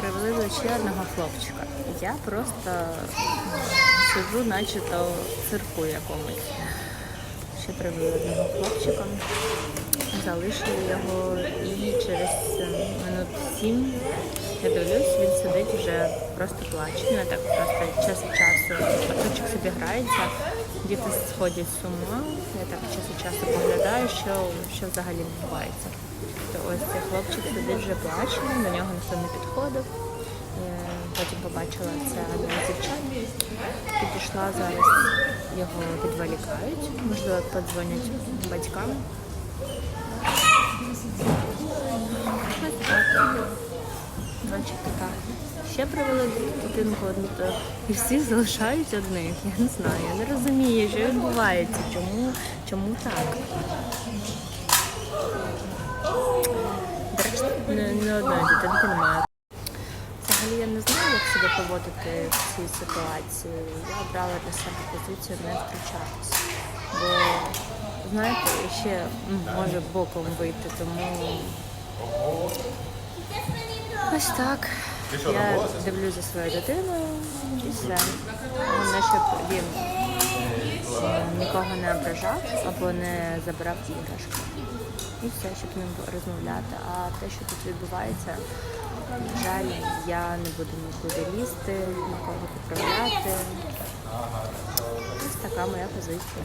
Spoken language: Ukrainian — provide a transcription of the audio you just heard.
привели ще одного хлопчика. Я просто сиджу, наче то в цирку якомусь. Ще привели одного хлопчика, залишили його і через е, минут сім я дивлюсь, він сидить вже просто плаче. Ну, так просто час від часу пацючок собі грається, діти сходять з ума. Я так час від часу поглядаю, що, що взагалі відбувається. То ось цей хлопчик сидить вже плаче, до нього ніхто не підходив. Е, Потім побачила це одна дівчат. Підійшла зараз, його відволікають, можливо, подзвонять батькам. Значить, така. Ще привели дитинку одну, то і всі залишають одних. Я не знаю, я не розумію, що відбувається, чому, чому так. До речі, не, не одної дитинки немає. Взагалі я не знаю, як себе поводити в цій ситуації. Я обрала для себе позицію не втручатися. Бо, знаєте, ще може боком вийти, тому ось так. Я дивлюсь за своєю дитиною і все. Головне, щоб він е, нікого не ображав або не забирав іграшки. І щоб ним розмовляти. А те, що тут відбувається, на жаль, я не буду нікуди лізти, нікого поправляти. Ось така моя позиція.